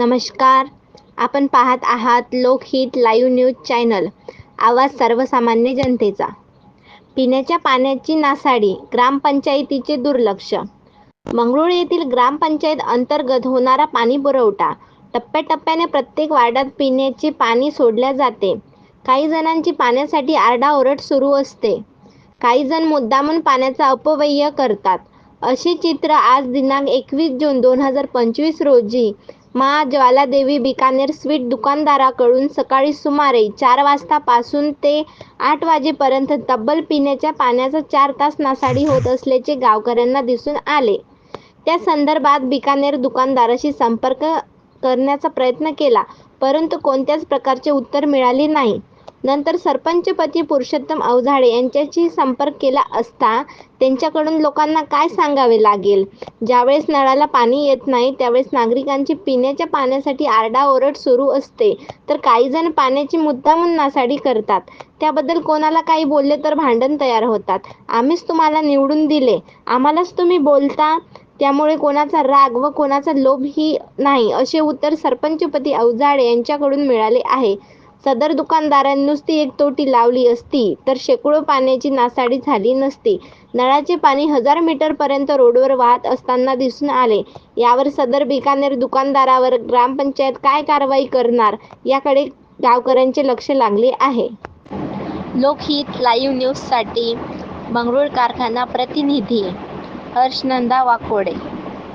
नमस्कार. आपण पाहत आहात लोकहित लाईव्ह न्यूज चॅनल. आवाज सर्वसामान्य जनतेचा. पिण्याच्या पाण्याची नासाडी ग्रामपंचायतीचे दुर्लक्ष. मंगरुळ येथील ग्रामपंचायत अंतर्गत होणारा पाणी पुरवठा टप्प्याटप्प्याने प्रत्येक वार्डात पिण्याचे पाणी सोडल्या जाते. काही जणांची पाण्यासाठी आरडाओरड सुरू असते. काही जण मुद्दामून पाण्याचा अपव्यय करतात. असे चित्र आज दिनांक एकवीस जून दोन हजार पंचवीस रोजी माँ ज्वालादेवी बिकानेर स्वीट दुकानदाराकडून सकाळी सुमारे चार वाजतापासून ते आठ वाजेपर्यंत तब्बल पिण्याच्या पाण्याचा चार तास नासाडी होत असल्याचे गावकऱ्यांना दिसून आले. त्या संदर्भात बिकानेर दुकानदाराशी संपर्क करण्याचा प्रयत्न केला परंतु कोणत्याच प्रकारचे उत्तर मिळाले नाही. नंतर सरपंचपती पुरुषोत्तम अवझाडे यांच्याशी संपर्क केला असता त्यांच्याकडून लोकांना काय सांगावे लागेल? ज्यावेळेस नळाला पाणी येत नाही त्यावेळेस नागरिकांची पिण्याच्या पाण्यासाठी आरडाओरड सुरू असते. तर काही जण पाण्याची मुद्दामून नासाडी करतात. त्याबद्दल कोणाला काही बोलले तर भांडण तयार होतात. आम्हीच तुम्हाला निवडून दिले. आम्हालाच तुम्ही बोलता? त्यामुळे कोणाचा राग व कोणाचा लोभही नाही असे उत्तर सरपंचपती अवजाडे यांच्याकडून मिळाले आहे. सदर दुकानदारांनी नुसती एक तोटी लावली असती तर शेकडो पाण्याची नासाडी झाली नसती. नळाचे पाणी हजार मीटरपर्यंत रोडवर वाहत असताना दिसून आले. यावर सदर बिकानेर दुकानदारावर ग्रामपंचायत काय कारवाई करणार याकडे गावकऱ्यांचे लक्ष लागले आहे. लोकहित लाईव्ह न्यूजसाठी मंगरुळ कारखाना प्रतिनिधी हर्षनंदा वाकोडे.